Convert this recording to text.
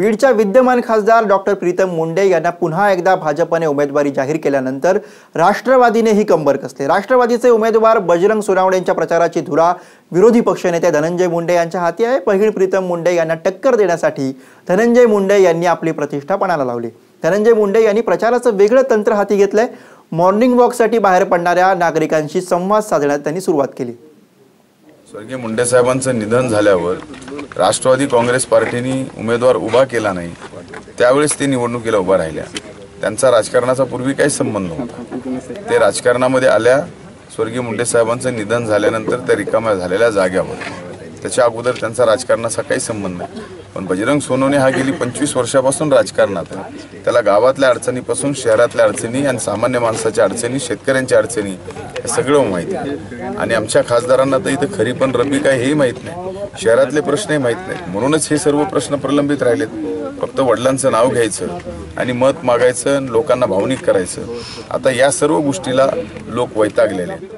बीडच्या विद्यमान खासदार डॉक्टर प्रीतम मुंडे यांना पुन्हा एकदा भाजपने उमेदवारी जाहीर केल्यानंतर राष्ट्रवादीनेही कंबर कसले? राष्ट्रवादीचे उमेदवार बजरंग सोनावणेंच्या प्रचाराची धुरा विरोधी पक्षनेते धनंजय मुंडे यांच्या हाती आहे. पहिल प्रीतम मुंडे यांना टक्कर देण्यासाठी धनंजय मुंडे यांनी आपली प्रतिष्ठा पणाला लावली. धनंजय मुंडे यांनी प्रचाराचं वेगळं तंत्र हाती घेतलंय. मॉर्निंग वॉकसाठी बाहेर पडणाऱ्या नागरिकांशी संवाद साधण्यात त्यांनी सुरुवात केली. स्वर्गीय मुंडे साहेबांचं निधन झाल्यावर राष्ट्रवादी काँग्रेस पार्टीने उमेदवार उभा केला नाही त्यावेळेस ते निवडणुकीला उभा राहिल्या. त्यांचा राजकारणाचा पूर्वी काही संबंध नव्हता. ते राजकारणामध्ये आल्या स्वर्गीय मुंडे साहेबांचं निधन झाल्यानंतर त्या रिकाम्या झालेल्या जाग्यावर. त्याच्या अगोदर त्यांचा राजकारणाचा काही संबंध नाही. पण बजरंग सोनवणे हा गेली पंचवीस वर्षापासून राजकारणात आहे. त्याला गावातल्या अडचणीपासून शहरातल्या अडचणी आणि सामान्य माणसाच्या अडचणी शेतकऱ्यांच्या अडचणी हे सगळं माहिती आहे. आणि आमच्या खासदारांना तर इथं खरी पण रबी काय हेही माहीत नाही. शहरातले प्रश्नही माहीत नाहीत म्हणूनच हे सर्व प्रश्न प्रलंबित राहिलेत. फक्त वडिलांचं नाव घ्यायचं आणि मत मागायचं आणि लोकांना भावनिक करायचं. आता या सर्व गोष्टीला लोक वैतागलेले आहेत.